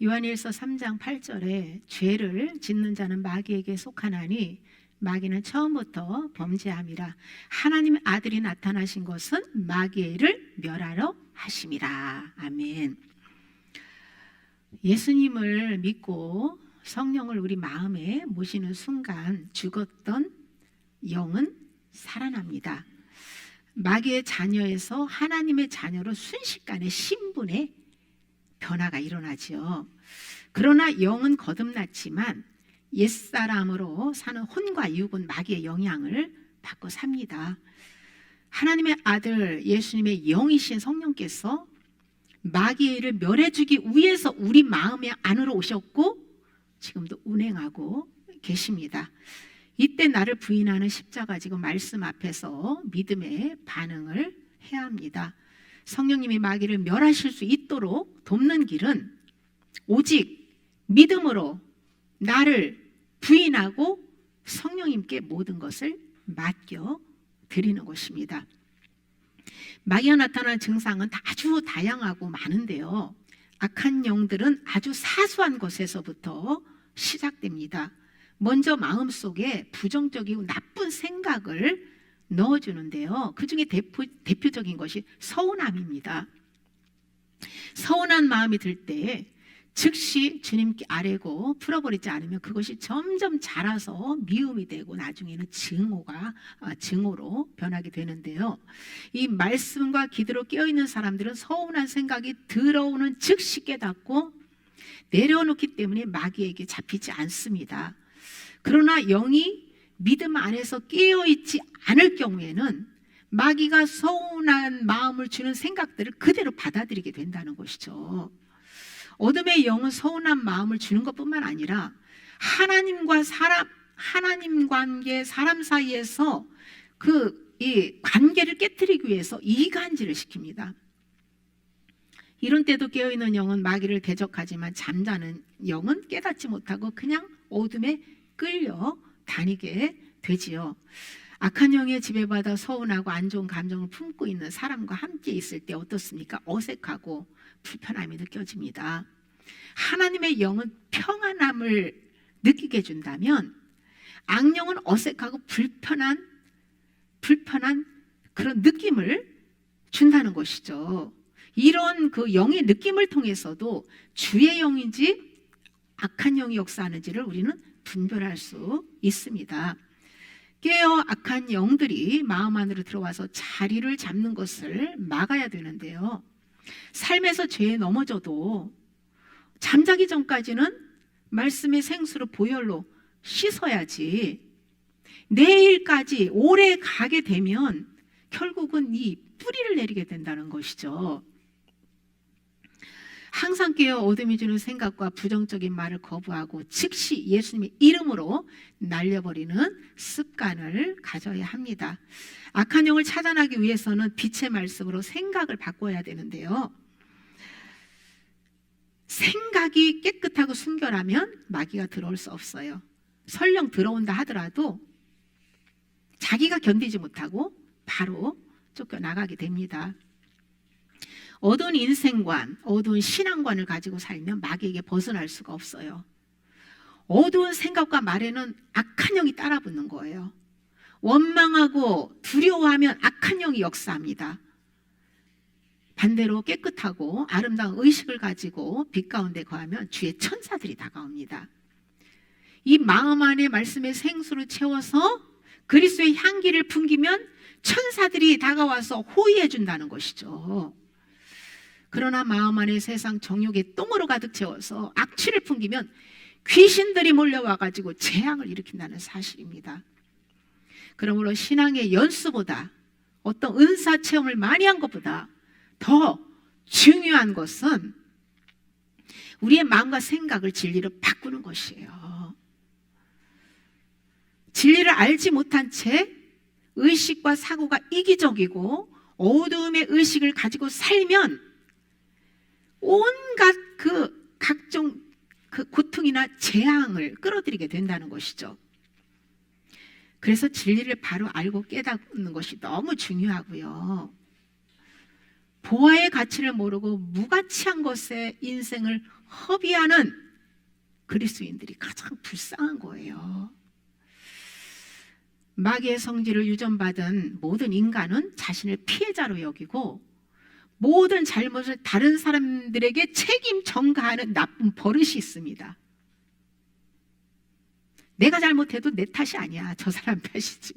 요한일서 3장 8절에 죄를 짓는 자는 마귀에게 속하나니 마귀는 처음부터 범죄함이라 하나님의 아들이 나타나신 것은 마귀를 멸하러 하심이라 아멘. 예수님을 믿고 성령을 우리 마음에 모시는 순간 죽었던 영은 살아납니다. 마귀의 자녀에서 하나님의 자녀로 순식간에 신분의 변화가 일어나지요. 그러나 영은 거듭났지만 옛사람으로 사는 혼과 육은 마귀의 영향을 받고 삽니다. 하나님의 아들 예수님의 영이신 성령께서 마귀를 멸해주기 위해서 우리 마음의 안으로 오셨고 지금도 운행하고 계십니다. 이때 나를 부인하는 십자가 지금 말씀 앞에서 믿음의 반응을 해야 합니다. 성령님이 마귀를 멸하실 수 있도록 돕는 길은 오직 믿음으로 나를 부인하고 성령님께 모든 것을 맡겨 드리는 것입니다. 마귀가 나타나는 증상은 아주 다양하고 많은데요. 악한 영들은 아주 사소한 것에서부터 시작됩니다. 먼저 마음속에 부정적이고 나쁜 생각을 넣어주는데요. 그 중에 대표, 대표적인 것이 서운함입니다. 서운한 마음이 들때 즉시 주님께 아뢰고 풀어버리지 않으면 그것이 점점 자라서 미움이 되고 나중에는 증오가 아, 증오로 변하게 되는데요. 이 말씀과 기도로 깨어 있는 사람들은 서운한 생각이 들어오는 즉시 깨닫고 내려놓기 때문에 마귀에게 잡히지 않습니다. 그러나 영이 믿음 안에서 깨어 있지 않을 경우에는 마귀가 서운한 마음을 주는 생각들을 그대로 받아들이게 된다는 것이죠. 어둠의 영은 서운한 마음을 주는 것뿐만 아니라 하나님과 사람 하나님 관계 사람 사이에서 그 이 관계를 깨뜨리기 위해서 이간질을 시킵니다. 이런 때도 깨어 있는 영은 마귀를 대적하지만 잠자는 영은 깨닫지 못하고 그냥 어둠에 끌려 다니게 되지요. 악한 영에 지배받아 서운하고 안 좋은 감정을 품고 있는 사람과 함께 있을 때 어떻습니까? 어색하고 불편함이 느껴집니다. 하나님의 영은 평안함을 느끼게 해준다면 악령은 어색하고 불편한 불편한 그런 느낌을 준다는 것이죠. 이런 그 영의 느낌을 통해서도 주의 영인지 악한 영이 역사하는지를 우리는 분별할 수 있습니다. 깨어 악한 영들이 마음 안으로 들어와서 자리를 잡는 것을 막아야 되는데요. 삶에서 죄에 넘어져도 잠자기 전까지는 말씀의 생수로 보혈로 씻어야지 내일까지 오래 가게 되면 결국은 이 뿌리를 내리게 된다는 것이죠. 항상 깨어 어둠이 주는 생각과 부정적인 말을 거부하고 즉시 예수님의 이름으로 날려버리는 습관을 가져야 합니다. 악한 영을 차단하기 위해서는 빛의 말씀으로 생각을 바꿔야 되는데요. 생각이 깨끗하고 순결하면 마귀가 들어올 수 없어요. 설령 들어온다 하더라도 자기가 견디지 못하고 바로 쫓겨나가게 됩니다. 어두운 인생관, 어두운 신앙관을 가지고 살면 마귀에게 벗어날 수가 없어요. 어두운 생각과 말에는 악한 영이 따라붙는 거예요. 원망하고 두려워하면 악한 영이 역사합니다. 반대로 깨끗하고 아름다운 의식을 가지고 빛 가운데 거하면 주의 천사들이 다가옵니다. 이 마음 안에 말씀의 생수를 채워서 그리스도의 향기를 풍기면 천사들이 다가와서 호위해 준다는 것이죠. 그러나 마음 안에 세상 정욕의 똥으로 가득 채워서 악취를 풍기면 귀신들이 몰려와 가지고 재앙을 일으킨다는 사실입니다. 그러므로 신앙의 연수보다 어떤 은사 체험을 많이 한 것보다 더 중요한 것은 우리의 마음과 생각을 진리로 바꾸는 것이에요. 진리를 알지 못한 채 의식과 사고가 이기적이고 어두움의 의식을 가지고 살면 온갖 그 각종 그 고통이나 재앙을 끌어들이게 된다는 것이죠. 그래서 진리를 바로 알고 깨닫는 것이 너무 중요하고요. 보아의 가치를 모르고 무가치한 것에 인생을 허비하는 그리스도인들이 가장 불쌍한 거예요. 마귀의 성질을 유전받은 모든 인간은 자신을 피해자로 여기고 모든 잘못을 다른 사람들에게 책임 전가하는 나쁜 버릇이 있습니다. 내가 잘못해도 내 탓이 아니야. 저 사람 탓이지.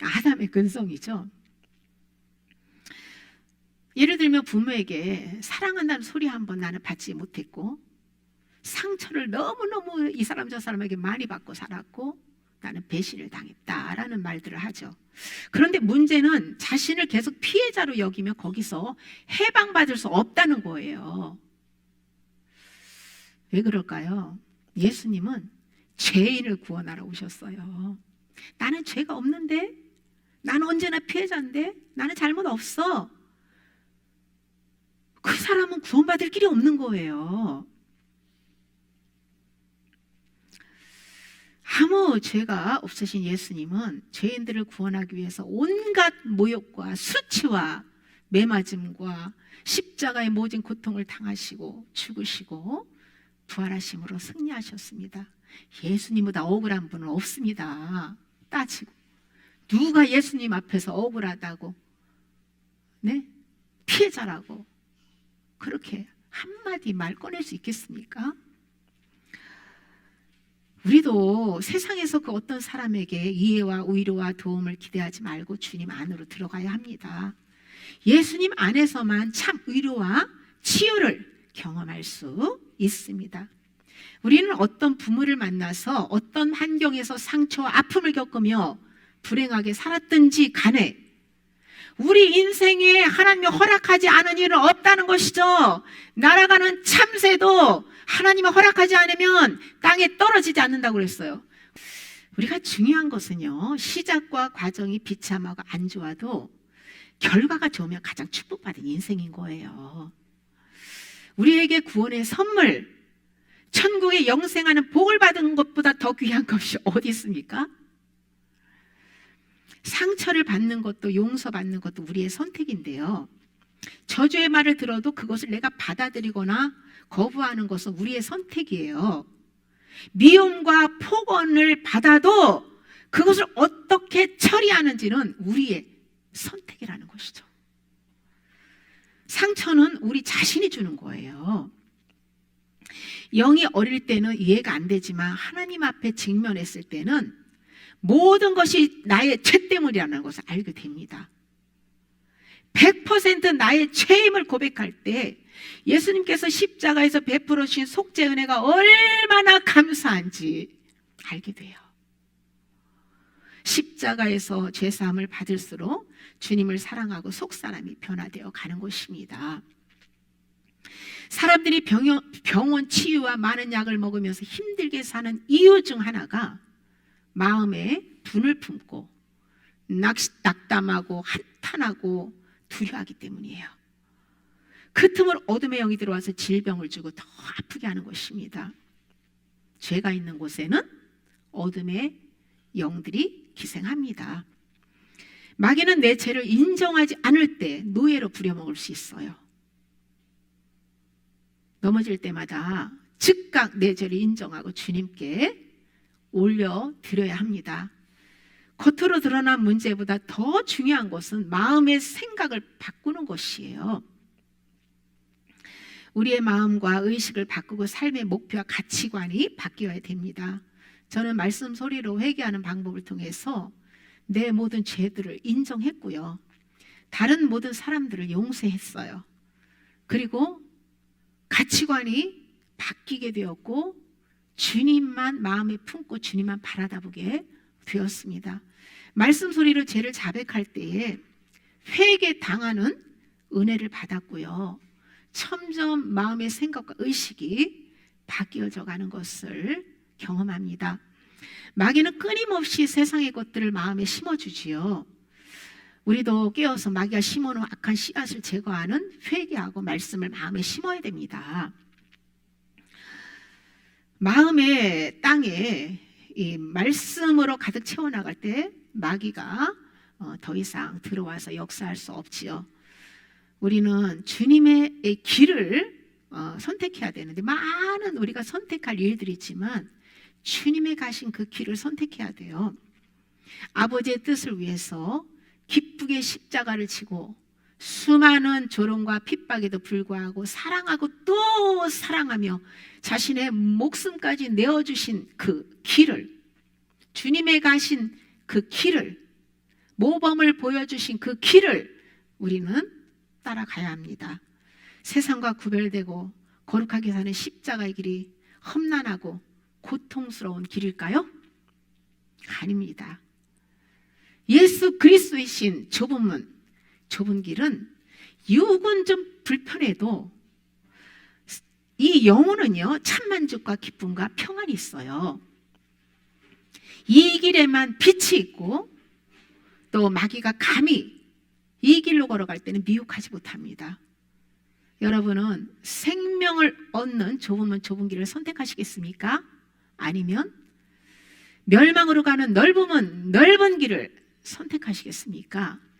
아담의 근성이죠. 예를 들면 부모에게 사랑한다는 소리 한 번 나는 받지 못했고 상처를 너무너무 이 사람 저 사람에게 많이 받고 살았고 나는 배신을 당했다라는 말들을 하죠. 그런데 문제는 자신을 계속 피해자로 여기며 거기서 해방받을 수 없다는 거예요. 왜 그럴까요? 예수님은 죄인을 구원하러 오셨어요. 나는 죄가 없는데? 나는 언제나 피해자인데? 나는 잘못 없어. 그 사람은 구원받을 길이 없는 거예요. 아무 죄가 없으신 예수님은 죄인들을 구원하기 위해서 온갖 모욕과 수치와 매맞음과 십자가의 모진 고통을 당하시고 죽으시고 부활하심으로 승리하셨습니다. 예수님보다 억울한 분은 없습니다. 따지고 누가 예수님 앞에서 억울하다고 네 피해자라고 그렇게 한마디 말 꺼낼 수 있겠습니까? 우리도 세상에서 그 어떤 사람에게 이해와 위로와 도움을 기대하지 말고 주님 안으로 들어가야 합니다. 예수님 안에서만 참 위로와 치유를 경험할 수 있습니다. 우리는 어떤 부모를 만나서 어떤 환경에서 상처와 아픔을 겪으며 불행하게 살았든지 간에 우리 인생에 하나님이 허락하지 않은 일은 없다는 것이죠. 날아가는 참새도 하나님이 허락하지 않으면 땅에 떨어지지 않는다고 그랬어요. 우리가 중요한 것은요, 시작과 과정이 비참하고 안 좋아도 결과가 좋으면 가장 축복받은 인생인 거예요. 우리에게 구원의 선물, 천국에 영생하는 복을 받은 것보다 더 귀한 것이 어디 있습니까? 상처를 받는 것도 용서받는 것도 우리의 선택인데요. 저주의 말을 들어도 그것을 내가 받아들이거나 거부하는 것은 우리의 선택이에요. 미움과 폭언을 받아도 그것을 어떻게 처리하는지는 우리의 선택이라는 것이죠. 상처는 우리 자신이 주는 거예요. 영이 어릴 때는 이해가 안 되지만 하나님 앞에 직면했을 때는 모든 것이 나의 죄 때문이라는 것을 알게 됩니다. 100% 나의 죄임을 고백할 때 예수님께서 십자가에서 베풀어 주신 속죄 은혜가 얼마나 감사한지 알게 돼요. 십자가에서 죄 사함을 받을수록 주님을 사랑하고 속 사람이 변화되어 가는 것입니다. 사람들이 병원, 병원 치유와 많은 약을 먹으면서 힘들게 사는 이유 중 하나가 마음에 분을 품고 낙, 낙담하고 한탄하고 두려워하기 때문이에요. 그 틈을 어둠의 영이 들어와서 질병을 주고 더 아프게 하는 것입니다. 죄가 있는 곳에는 어둠의 영들이 기생합니다. 마귀는 내 죄를 인정하지 않을 때 노예로 부려먹을 수 있어요. 넘어질 때마다 즉각 내 죄를 인정하고 주님께 올려 드려야 합니다. 겉으로 드러난 문제보다 더 중요한 것은 마음의 생각을 바꾸는 것이에요. 우리의 마음과 의식을 바꾸고 삶의 목표와 가치관이 바뀌어야 됩니다. 저는 말씀 소리로 회개하는 방법을 통해서 내 모든 죄들을 인정했고요. 다른 모든 사람들을 용서했어요. 그리고 가치관이 바뀌게 되었고 주님만 마음에 품고 주님만 바라다보게 되었습니다. 말씀 소리로 죄를 자백할 때에 회개 당하는 은혜를 받았고요. 점점 마음의 생각과 의식이 바뀌어져 가는 것을 경험합니다. 마귀는 끊임없이 세상의 것들을 마음에 심어주지요. 우리도 깨어서 마귀가 심어놓은 악한 씨앗을 제거하는 회개하고 말씀을 마음에 심어야 됩니다. 마음의 땅에 이 말씀으로 가득 채워나갈 때 마귀가 어, 더 이상 들어와서 역사할 수 없지요. 우리는 주님의 길을 어, 선택해야 되는데 많은 우리가 선택할 일들이 있지만 주님의 가신 그 길을 선택해야 돼요. 아버지의 뜻을 위해서 기쁘게 십자가를 지고 수많은 조롱과 핍박에도 불구하고 사랑하고 또 사랑하며 자신의 목숨까지 내어주신 그 길을 주님의 가신 그 길을 모범을 보여주신 그 길을 우리는 따라가야 합니다. 세상과 구별되고 거룩하게 사는 십자가의 길이 험난하고 고통스러운 길일까요? 아닙니다. 예수 그리스도이신 좁은 문, 좁은 길은 육은 좀 불편해도 이 영혼은요 참 만족과 기쁨과 평안이 있어요. 이 길에만 빛이 있고 또 마귀가 감히 이 길로 걸어갈 때는 미혹하지 못합니다. 여러분은 생명을 얻는 좁으면 좁은 길을 선택하시겠습니까? 아니면 멸망으로 가는 넓으면 넓은 길을 선택하시겠습니까?